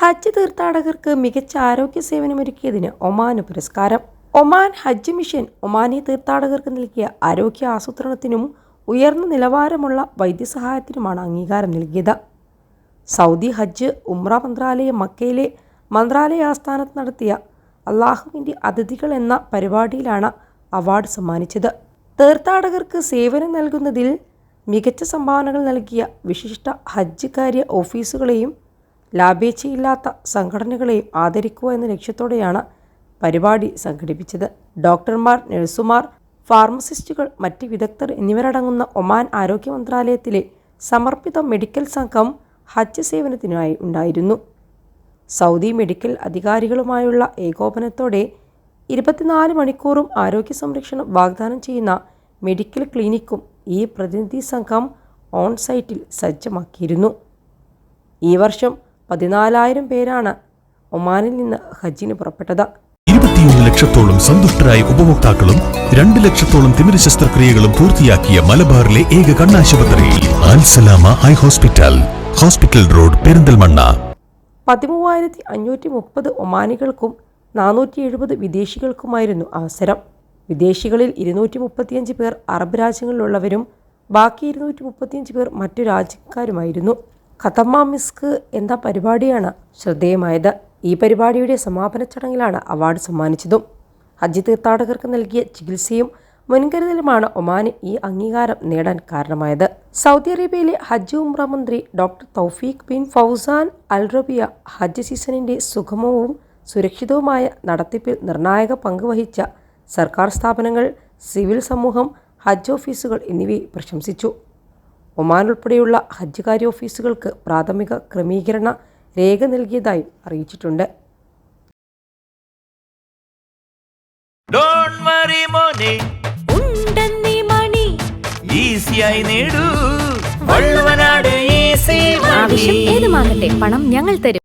ഹജ്ജ് തീർത്ഥാടകർക്ക് മികച്ച ആരോഗ്യ സേവനമൊരുക്കിയതിന് ഒമാന് പുരസ്കാരം. ഒമാൻ ഹജ്ജ് മിഷൻ ഒമാനി തീർത്ഥാടകർക്ക് നൽകിയ ആരോഗ്യ ആസൂത്രണത്തിനും ഉയർന്ന നിലവാരമുള്ള വൈദ്യസഹായത്തിനുമാണ് അംഗീകാരം നൽകിയത്. സൗദി ഹജ്ജ് ഉമ്ര മന്ത്രാലയം മക്കയിലെ മന്ത്രാലയ ആസ്ഥാനത്ത് നടത്തിയ അള്ളാഹുവിന്റെ അതിഥികൾ എന്ന പരിപാടിയിലാണ് അവാർഡ് സമ്മാനിച്ചത്. തീർത്ഥാടകർക്ക് സേവനം നൽകുന്നതിൽ മികച്ച സംഭാവനകൾ നൽകിയ വിശിഷ്ട ഹജ്ജ് കാര്യ ഓഫീസുകളെയും ലാഭേച്ഛയില്ലാത്ത സംഘടനകളെയും ആദരിക്കുക എന്ന ലക്ഷ്യത്തോടെയാണ് പരിപാടി സംഘടിപ്പിച്ചത്. ഡോക്ടർമാർ നഴ്സുമാർ ഫാർമസിസ്റ്റുകൾ മറ്റ് വിദഗ്ധർ എന്നിവരടങ്ങുന്ന ഒമാൻ ആരോഗ്യ മന്ത്രാലയത്തിലെ സമർപ്പിത മെഡിക്കൽ സംഘം ഹജ്ജ് സേവനത്തിനായി ഉണ്ടായിരുന്നു. സൗദി മെഡിക്കൽ അധികാരികളുമായുള്ള ഏകോപനത്തോടെ ഇരുപത്തിനാല് മണിക്കൂറും ആരോഗ്യ സംരക്ഷണം വാഗ്ദാനം ചെയ്യുന്ന മെഡിക്കൽ ക്ലിനിക്കും ഈ പ്രതിനിധി സംഘം ഓൺ സൈറ്റിൽ സജ്ജമാക്കിയിരുന്നു. ഈ വർഷം പതിനാലായിരം പേരാണ് ഒമാനിൽ നിന്ന് ഹജ്ജിന് പുറപ്പെട്ടത്. ഇരുപത്തിയൊന്ന് ലക്ഷത്തോളം സന്തുഷ്ടരായ ഉപഭോക്താക്കളും രണ്ട് ലക്ഷത്തോളം തിമിര ശസ്ത്രക്രിയകളും പൂർത്തിയാക്കിയ മലബാറിലെ ഏക കണ്ണാശുപത്രി Alsalama eye hospital hospital road Perinthalmanna. പതിമൂവായിരത്തി അഞ്ഞൂറ്റി മുപ്പത് ഒമാനികൾക്കും നാനൂറ്റി എഴുപത് വിദേശികൾക്കുമായിരുന്നു അവസരം. വിദേശികളിൽ ഇരുന്നൂറ്റി മുപ്പത്തിയഞ്ച് പേർ അറബ് രാജ്യങ്ങളിലുള്ളവരും ബാക്കി ഇരുന്നൂറ്റി മുപ്പത്തിയഞ്ച് പേർ മറ്റു രാജ്യക്കാരുമായിരുന്നു. ഖത്തമ്മ മിസ്ക് എന്ന പരിപാടിയാണ് ശ്രദ്ധേയമായത്. ഈ പരിപാടിയുടെ സമാപന ചടങ്ങിലാണ് അവാർഡ് സമ്മാനിച്ചതും. ഹജ്ജ് തീർത്ഥാടകർക്ക് നൽകിയ ചികിത്സയും മുൻകരുതലുമാണ് ഒമാന് ഈ അംഗീകാരം നേടാൻ കാരണമായത്. സൗദി അറേബ്യയിലെ ഹജ്ജ് ഉംറ മന്ത്രി doctor Tawfiq bin Fawzan Al Rabiah ഹജ്ജ് സീസണിന്റെ സുഗമവും സുരക്ഷിതവുമായ നടത്തിപ്പിൽ നിർണായക പങ്ക് വഹിച്ച സർക്കാർ സ്ഥാപനങ്ങൾ സിവിൽ സമൂഹം ഹജ്ജ് ഓഫീസുകൾ എന്നിവയെ പ്രശംസിച്ചു. ഒമാൻ ഉൾപ്പെടെയുള്ള ഹജ്ജ് കാര്യ ഓഫീസുകൾക്ക് പ്രാഥമിക ക്രമീകരണ രേഖ നൽകിയതായി അറിയിച്ചിട്ടുണ്ട്. ഡോണ്ട് വറി മോനെ. ഉണ്ടെന്നീ മണി. ഈസിയായി നേടൂ. വള്ളുവനാട് ഈസി ഏതുമാകട്ടെ പണം ഞങ്ങൾ തരും.